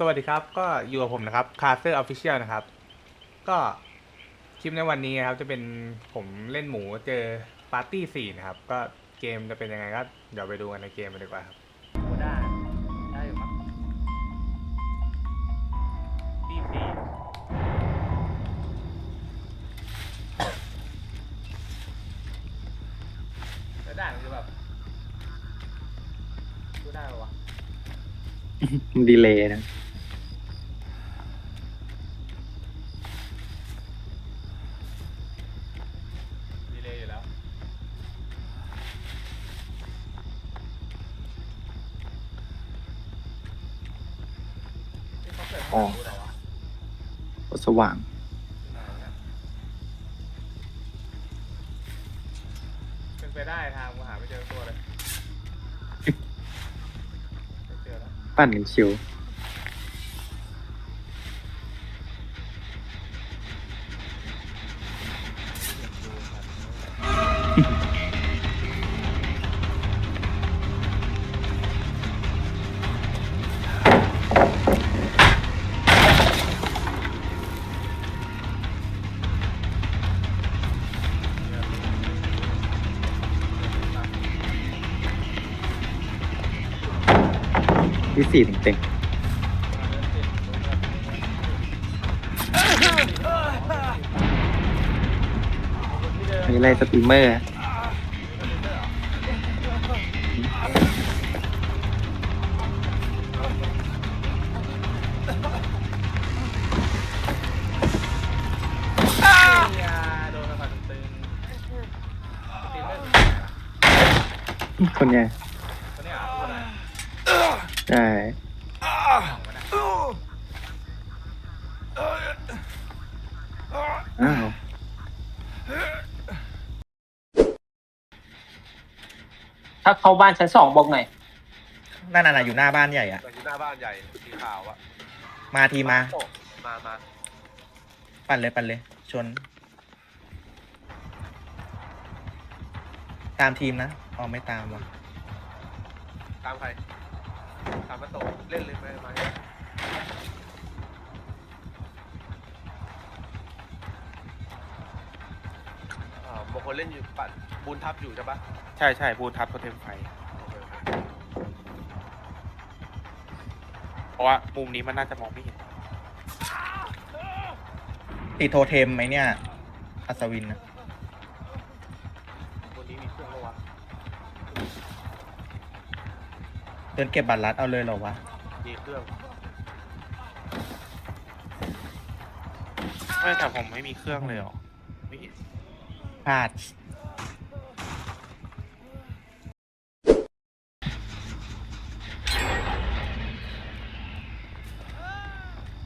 สวัสดีครับ ก็อยู่กับผมนะครับคาเซอร์ออฟฟิเชียลนะครับ ก็คลิปในวันนี้นะครับ จะเป็นผมเล่นหมูเจอปาร์ตี้สี่นะครับ ก็เกมจะเป็นยังไงก็เดี๋ยวไปดูกันในเกมกันดีกว่าครับได้ได้อยู่ครับตีสี่แล้วด่านคือแบบดูได้ปะวะ มันดีเลยนะ ว่าง เป็นไปได้ทางกูหาไม่เจอตัวเลย ไม่เจอแล้ว ปั้นกันชิว ที่สี่เต็งๆมีอะไรสตรีมเมอร์อะยาโดนกระสุนตึงตีไม่ถึง คนเนี้ย คนนี้อะคนไหน ใช่ของมันอะอ้าว ถ้าเข้าบ้านชั้นสองบอกหน่อย นั่นน่ะอยู่หน้าบ้านใหญ่อะแต่อยู่หน้าบ้านใหญ่สีขาวอะมาทีมาโอ้มามาปั่นเลยปั่นเลย ชน ตามทีมนะอ๋อไม่ตามว่ะตามใคร ตามมาโตเล่นเลยไหมมาเนี่ยอ่าบางคนเล่นอยู่ปัดบูนทับอยู่ใช่ปะใช่ใช่บูทับโทเทมไฟโอเคโอเคเพราะว่ามุมนี้มันน่าจะมองไม่เห็น ติดโทเทมไหมเนี่ย อัศวินนะ เดินเก็บบัตรลัดเอาเลยเหรอวะมีเครื่องไม่แต่ผมไม่มีเครื่องเลยเหรอไม่พลาด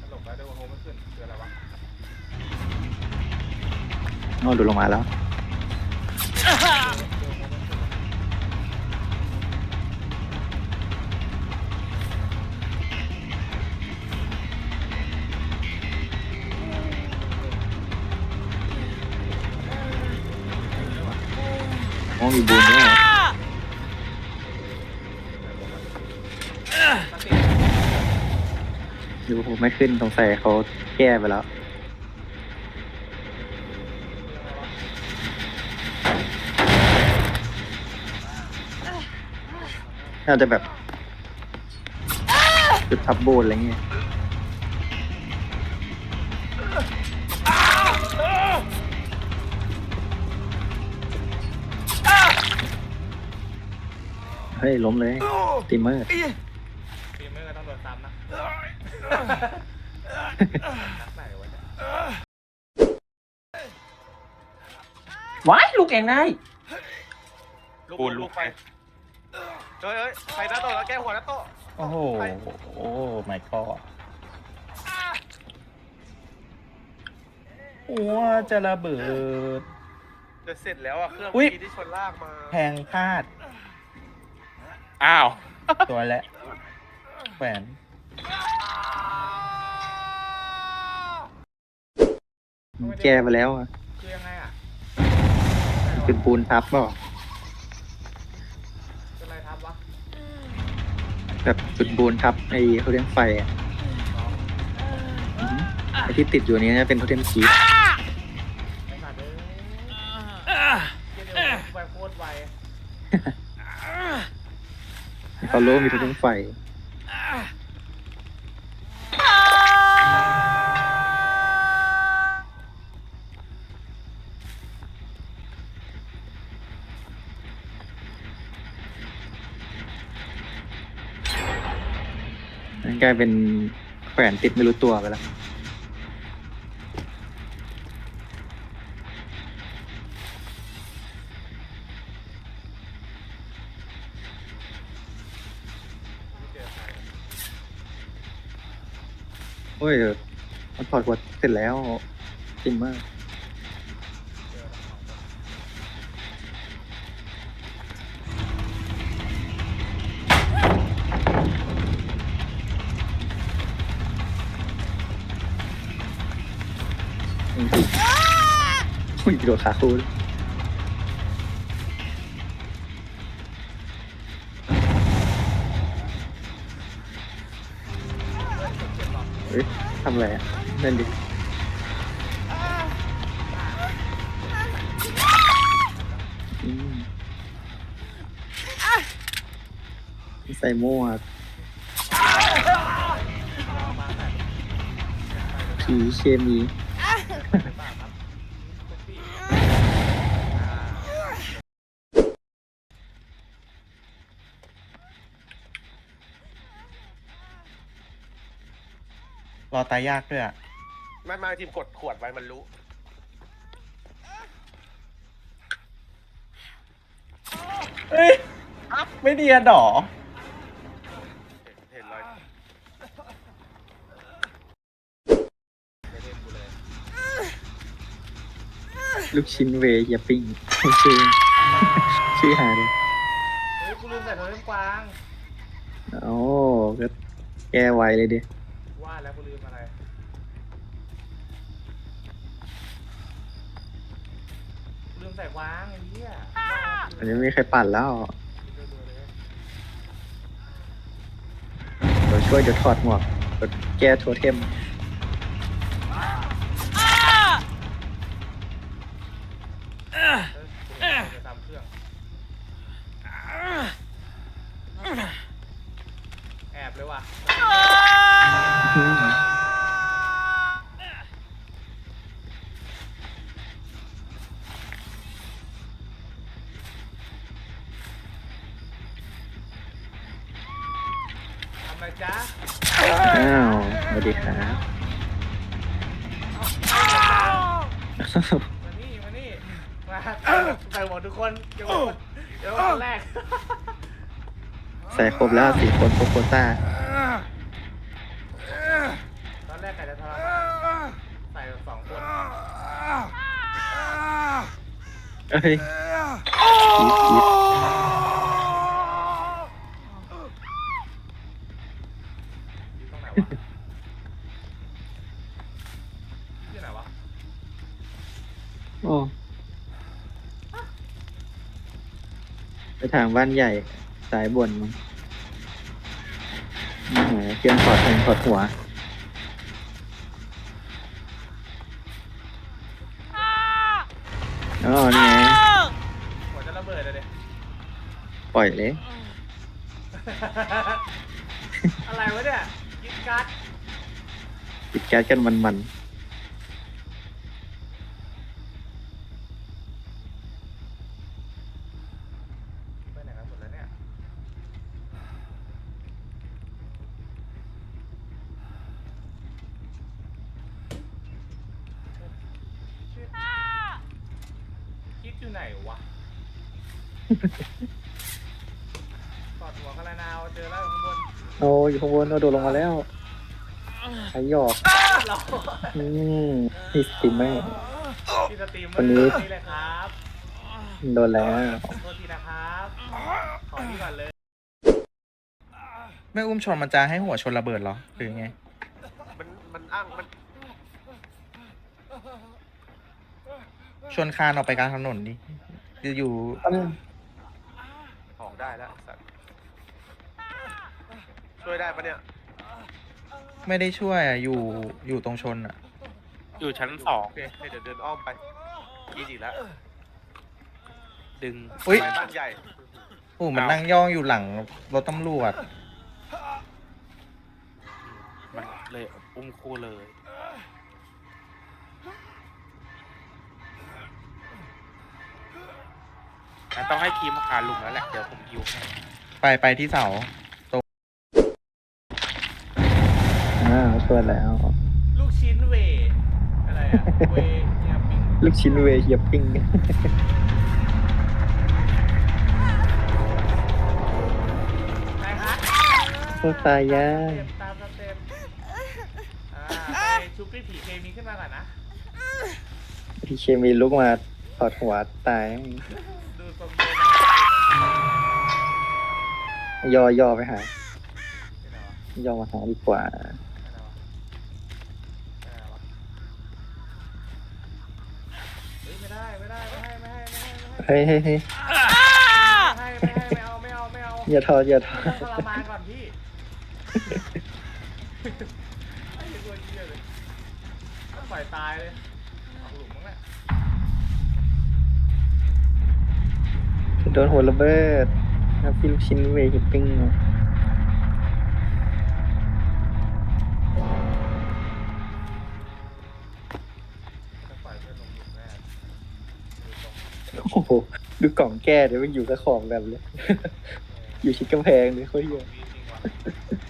ตลกแล้วเดี๋ยวโฮมไม่ขึ้นคืออะไรวะโอ้ดูลงมาแล้ว โอ้มีบูนด้วยดูผมไม่ขึ้นสงสัยเขาแก้ไปแล้ว น่าจะแบบจุดทับโบนอะไรเงี้ย ฮ้ยล้มเลยสตรีมเมอร์ทีมไม่ก็ต้องโดนซ้ำนะนักไหนวะเนี่ยว้ายลูกเองได้ลูกปูนลูลูกกไปเฮ้ยเฮ้ยใครหน้าโตแล้วแก้หัวหน้าโตโอ้โหโอ้ my god หัวจะระเบิด จะเสร็จแล้วอะเครื่องอุ๊ย เมื่อกี้ที่ชนลากมาแพงพลาด อ้าว ตัวและแขวนแก้ไปแล้วอะคือยังไงอะเป็นปูนทับเปล่าเป็นอะไรทับวะแบบจุดบูนทับไอ้เขาเรียกไฟอะอไอที่ติดอยู่นี้จะเป็นโทเทมคีฟ ไอ้สัตว์เอ้ยเดี๋ยวไปโคตรไว เขารู้ว่ามีทเทมไฟนั่นกลายเป็นแขวนติดไม่รู้ตัวไปแล้ว โอ้ยเดี๋ยวมันถอดหัวเสร็จแล้วจริงมากจริงๆอุ้ยโดดขาคูเฮ้ยทำอะไรอะนั่นดิอืมใส่โมวกผีเคมี รอตายยากด้วยอะไม่ไม่ทีมกดขวดไว้มันรู้เฮ้ยไม่เดียนหรอเห็นเห็นรอยลูกชิ้นเวย์เฮียปิ้งชื่อ ชื่อหาเลยเฮ้ยกูลืมใส่โทรเทมกวาง โอ้ก็แก้ไวเลยดิานแล้วกูลืมอะไร กูลืมใส่ว้างไอ้เหี้ยอันนี้ไม่มีใครปั่นแล้วเดี๋ยวช่วยเดี๋ยวถอดหมวกเดี๋ยวแก้โทเทม มานี่มานี่มาใส่หมดทุกคนเดี๋ยวคนเดี๋ยวคนแรกใส่ครบแล้วสี่คนครบโควต้าตอนแรกใครจะทรมานใส่แบบสองคนเอ้ยกรี๊ดกรี๊ดอยู่ตรงไหนวะที่ไหนวะ โอ้ไป ทางบ้านใหญ่สายบนมั้งอื้อหือเครื่องถอดแทงถอดหัว อ๋อนี่ไงหัวจะระเบิดเลยเด็ปล่อยเลย อะไรวะเนี่ยกินการ์ดปิดแก๊สกันมันไปไหนกันหมดแล้วเนี่ยคิด อยู่ไหนวะกอดหัวคารานาวเจอแล้วข้างบนๆโอ้อยู่ข้างบนเราโดดลงมาแล้วใช้หยอกเราอืมนี่สติมเมอร์พี่สตรีมเมอวันนี้ร์นี่เลยครับโดนแล้ว ขอโทษทีนะครับ ขอที่ก่อนเลยไม่อุ้มชนมันจะให้หัวชนระเบิดเหรอหรือไง มันมันอ้างมัน ชนคานออกไปกลางถนนดิจะอยู่ออกได้แล้วสัตว์ช่วยได้ปะเนี่ยไม่ได้ช่วยอะอยู่อยู่ตรงชนอะออยู่ชั้นสองโอเคเดี๋ยวเดินอ้อมไปกินอีกแล้วดึงอุ้ยไปบ้านใหญ่โอ้มันนั่งย่องอยู่หลังรถตำรวจ มันเลยอุ้มคู่เลย งั้นต้องให้ทีมหาหลุมแล้วแหละ เดี๋ยวผมยิวให้ไปไปที่เสาอ้าวช่วยแล้ว ลูกชิ้นเวย์อะไรอะเวย์เนี่ยปิ้งลูกชิ้นเวย์เฮียปิ้งไปครับโคตรตายยากเต็มตามสเต็ปอ่าไปชุบพี่ผีเคมีขึ้นมาก่อนนะ พี่เคมีลุกมาถอดหัวตาย ย่อย่อไปหาที่ไหนวะย่อมาหาดีกว่าที่ไหนวะที่ไหนวะเฮ้ยไม่ได้ไม่ได้ไม่ให้ไม่ให้ไม่ให้ไม่ให้เฮ้ยเฮ้ยเฮ้ยไม่ให้ไม่ให้ไม่เอาไม่เอาไม่เอาอย่าถอดอย่าถอต้องดทรมานก่อนพี่ไอ้ตัวเหี้ยเลยต้องปล่อยตายเลยออกหลุมมั้งแหละโดนหัวระเบิด ครับพี่ลูกชิ้นเวย์เฮีปิ้งเนลงหลุมแน่ดูตรงโอ้โห ดูกล่องแก้เดี๋ยวมันอยู่กับของกันเลย อยู่ชิดกำแพงเลยเขาเยวีจริงว่ะ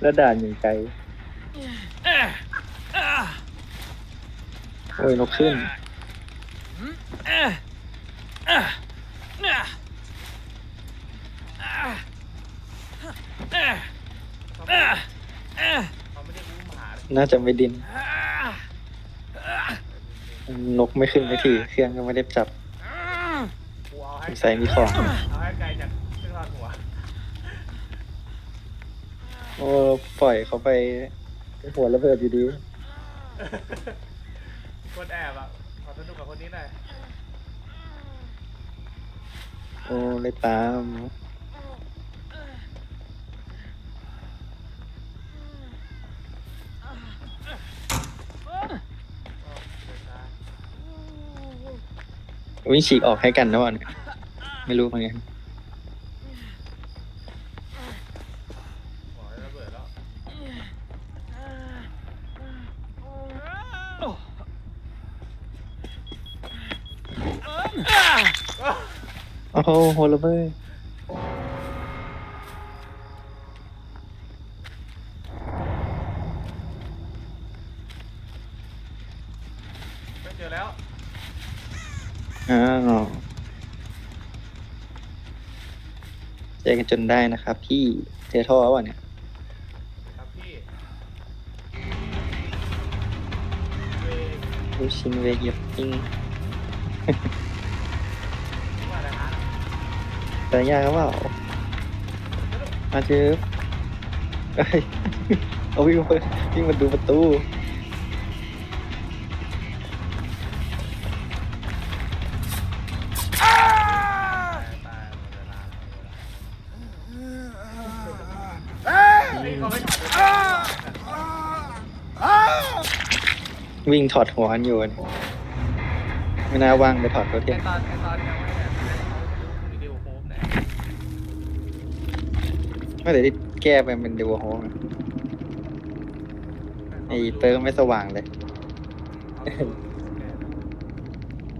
แล้วด่านอย่างไกลโอ้ยนกขึ้น เขาไม่เขาไม่ได้รู้หมาเลย น่าจะไม่ดิน นกไม่ขึ้นไม่ทีเครื่องก็ไม่ได้จับกูเอาให้ใส่มีของ เอาให้ไกลจากเครื่องรอดหัวโอ้ปล่อยเขาไปหัวระเบิดอยู่ดีคนแอบอะ ขอสนุกกับคนนี้หน่อย โอ้เลยตาม วิ่งฉีกออกให้กันนะวันไม่รู้เหมือนกันหัวระเบิดแล้วโอ้โหหัวระเบิดไเจอแล้วอ้าวเจอกันจนได้นะครับ พี่เจอท่อวะเนี่ย ครับพี่เวย์ลูกชิ้นเวย์เยียบปิ้งว่าอะไรฮะแต่ยากหรือเปล่ามาเจอเอ้ยเอาวิ่งมาวิ่งมาดูประตูต วิ่งถอดหัวกันอยู่เนี่ยไม่น่าว่างไปถอดตัวเทีไอยมตอนไอตอนยังไม่เนี่ยเขาวิดีโอโฮมเนี่แก้ไปเป็นเดวโฮมไอเติมไม่สว่างเลย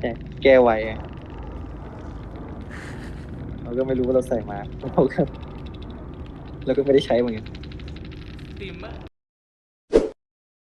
แต่แก้ไวอะเราก็ไม่รู้ว่าเราใส่มาเราก็เราก็ไม่ได้ใช้เหมือนกัน สตรีมเมอร์